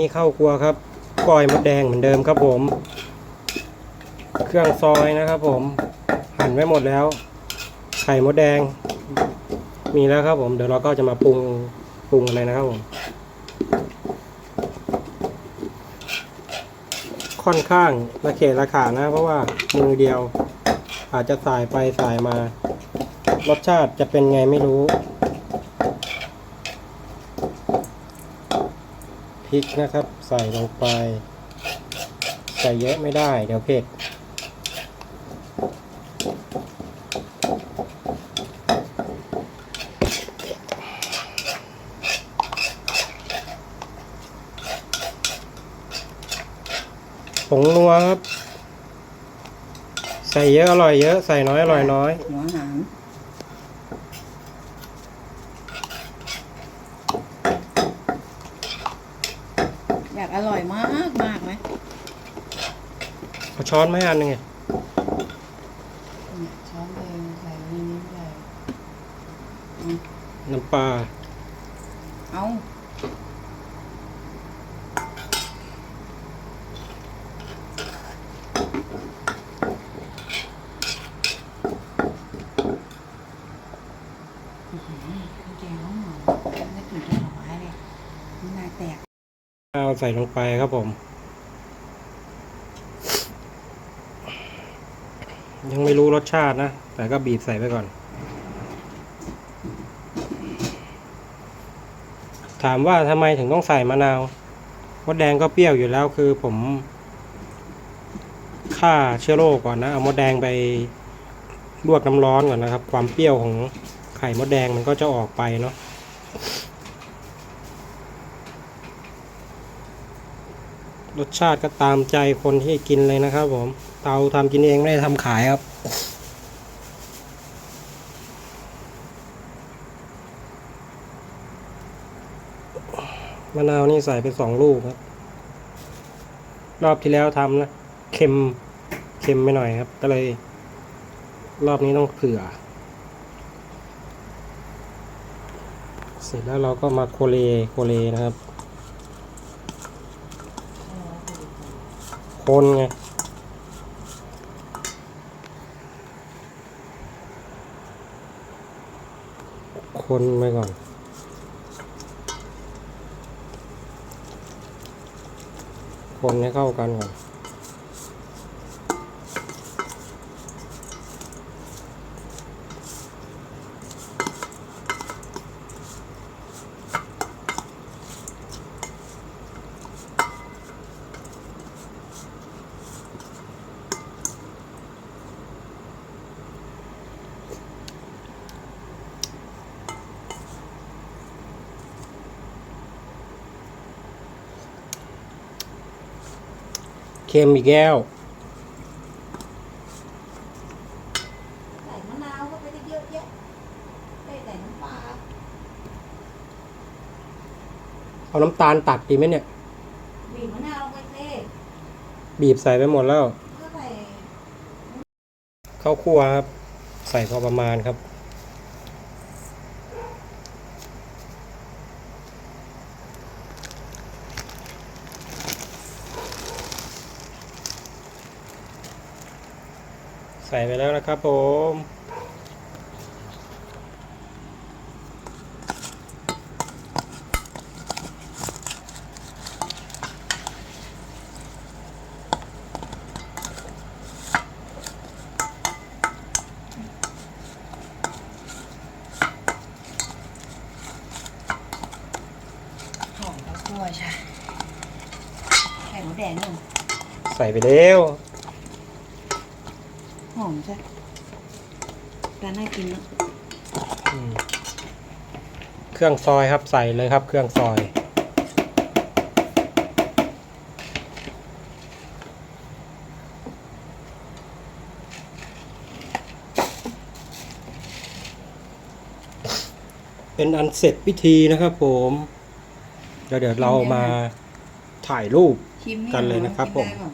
นี่เข้าครัวครับก้อยมดแดงเหมือนเดิมครับผม เครื่องซอยนะครับผม หั่นไว้หมดแล้ว ไข่มดแดง มีแล้วครับผม เดี๋ยวเราก็จะมาปรุงปรุงอะไรนะครับผม ค่อนข้างระเกะระขานะ เพราะว่ามือเดียว อาจจะสายไปสายมา รสชาติจะเป็นไงไม่รู้ พริกนะครับ ใส่ลงไป ใส่เยอะไม่ได้เดี๋ยวเผ็ดผงนัวครับ ใส่เยอะอร่อยเยอะ ใส่น้อยอร่อยน้อยหัวหาง อยากอร่อยมากมากไหมเอาช้อนไหมอันหนึงไงเนี่ยช้อนเองใส่นี่นิดใส่น้ำปลาเอาอื้อหือข้าวแกงเขาหอมไม่กลิ่นจะหอมเลยน้ำลายแตก เอา ใส่ลงไปครับผม ยังไม่รู้รสชาตินะ แต่ก็บีบใส่ไปก่อน ถามว่าทำไมถึงต้องใส่มะนาวมดแดงก็เปรี้ยวอยู่แล้วคือผมฆ่าเชื้อโรคก่อนนะ เอามดแดงไปลวกน้ำร้อนก่อนนะครับ ความเปรี้ยวของไข่มดแดงมันก็จะออกไปเนาะ รสชาติก็ตามใจคนที่กินเลยนะครับผม เตาทำกินเองไม่ได้ทำขายครับ มะนาวนี่ใส่ไปสองลูกครับ รอบที่แล้วทำนะเค็มเค็มไปหน่อยครับ ก็เลย รอบนี้ต้องเผื่อ เสร็จแล้วเราก็มาโคเลโคเลนะครับ คนไงคนไปก่อนคนให้เข้ากันก่อน เค็มอีกแก้วใส่มะนาวก็ไปได้เยอะแยะได้แต่น้ำปลาเอาน้ำตาลตัดดีไหมเนี่ย บีบมะนาวลงไปเซ่บีบใส่ไปหมดแล้วก็ใส่เข้าคั่วครับ ใส่พอประมาณครับ ใส่ไปแล้วนะครับผมหอมข้าวคั่วใช่ไข่หมูแดงนี่ใส่ไปแล้วห อมใช่แต่น่ากินเนอะอืมเครื่องซอยครับใส่เลยครับ เครื่องซอย เป็นอันเสร็จพิธีนะครับผมแล้วเดี๋ยวเรามาถ่ายรูปชิมนี่กันเลยนะครับกิผมได้ก่อน